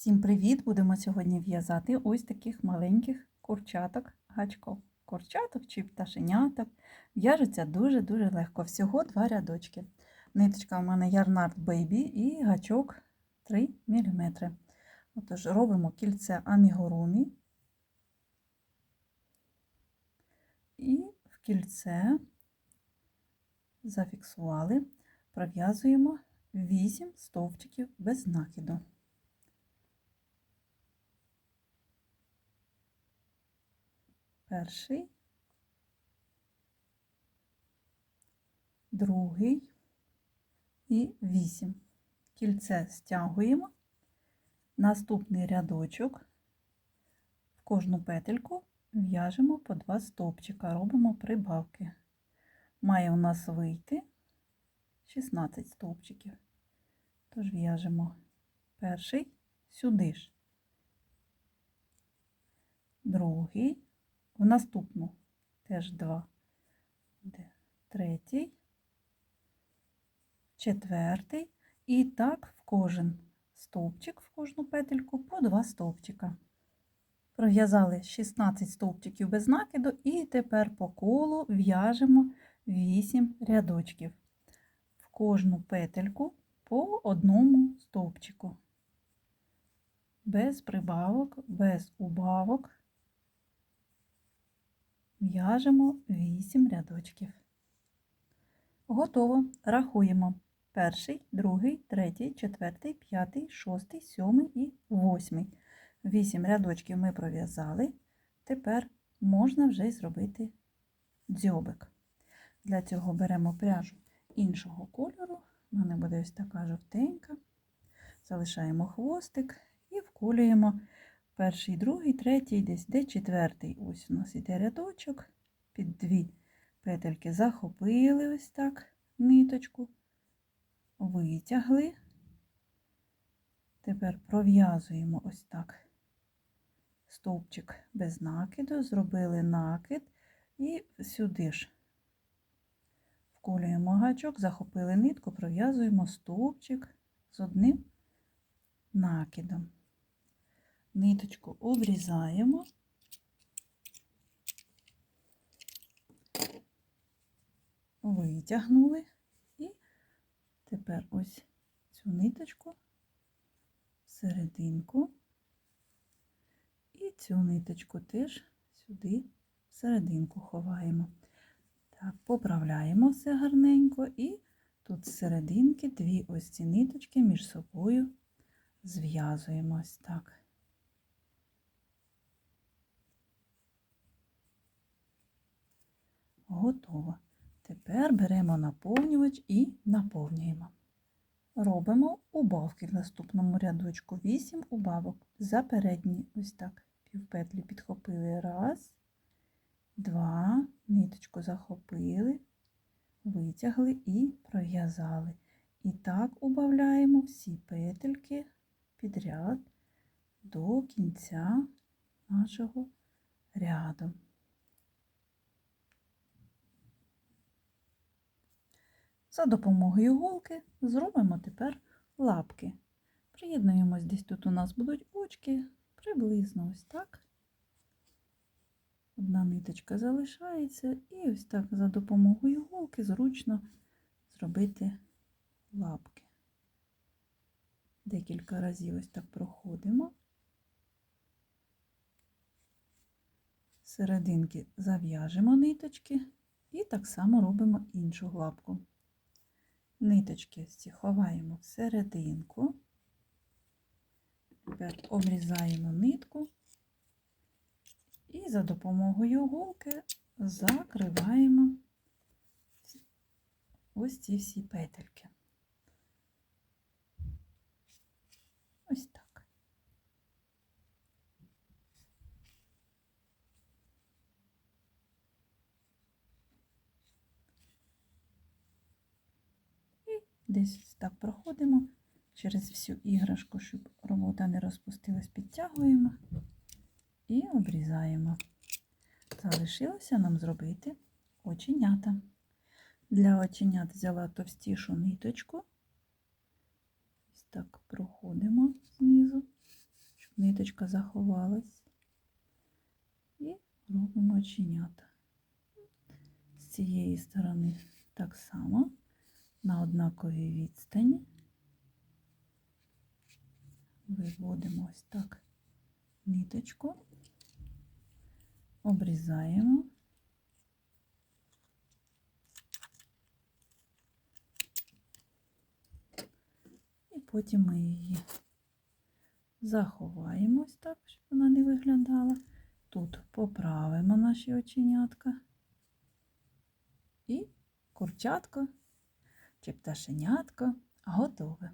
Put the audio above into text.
Всім привіт! Будемо сьогодні в'язати ось таких маленьких курчаток гачков. Курчаток чи пташеняток. В'яжуться дуже-дуже легко. Всього два рядочки. Ниточка у мене Ярнард Baby і гачок 3 мм. Отож, робимо кільце амігурумі. І в кільце зафіксували, пров'язуємо 8 стовпчиків без накиду. Перший, другий і вісім. Кільце стягуємо, наступний рядочок, в кожну петельку в'яжемо по два стовпчика, робимо прибавки. Має у нас вийти 16 стовпчиків. Тож в'яжемо перший сюди ж, другий, в наступну теж два, третій, четвертий, і так в кожен стовпчик, в кожну петельку по два стовпчика. Пров'язали 16 стовпчиків без накиду, і тепер по колу в'яжемо 8 рядочків. В кожну петельку по одному стовпчику. Без прибавок, без убавок. В'яжемо 8 рядочків. Готово. Рахуємо. Перший, другий, третій, четвертий, п'ятий, шостий, сьомий і восьмий. Вісім рядочків ми пров'язали. Тепер можна вже й зробити дзьобик. Для цього беремо пряжу іншого кольору. Мене буде ось така жовтенька. Залишаємо хвостик і вколюємо перший, другий, третій, десь де четвертий. Ось у нас іде рядочок. Під дві петельки захопили ось так ниточку, витягли. Тепер пров'язуємо ось так стовпчик без накиду, зробили накид і сюди ж вколюємо гачок, захопили нитку, пров'язуємо стовпчик з одним накидом. Ниточку обрізаємо. Витягнули і тепер ось цю ниточку серединку і цю ниточку теж сюди серединку ховаємо. Так, поправляємо все гарненько і тут з серединки дві ось ці ниточки між собою зв'язуємо ось так. Готово. Тепер беремо наповнювач і наповнюємо. Робимо убавки в наступному рядочку 8 убавок за передні, ось так, півпетлі підхопили. Раз, два, ниточку захопили, витягли і пров'язали. І так убавляємо всі петельки підряд до кінця нашого ряду. За допомогою голки зробимо тепер лапки. Приєднуємось, десь тут у нас будуть очки, приблизно ось так. Одна ниточка залишається, і ось так за допомогою голки зручно зробити лапки. Декілька разів ось так проходимо. Серединки зав'яжемо ниточки і так само робимо іншу лапку. Ниточки ці ховаємо всерединку, тепер обрізаємо нитку і за допомогою голки закриваємо ось ці всі петельки. Ось так. Десь так проходимо через всю іграшку, щоб робота не розпустилась, підтягуємо і обрізаємо. Залишилося нам зробити оченята. Для оченят взяла товстішу ниточку. Ось так проходимо знизу ниточка заховалась. І робимо оченята. З цієї сторони так само на однаковій відстані. Виводимо ось так ниточку, обрізаємо. І потім ми її заховаємо ось так, щоб вона не виглядала. Тут поправимо наші оченятка. І курчатко чи пташенятко готове.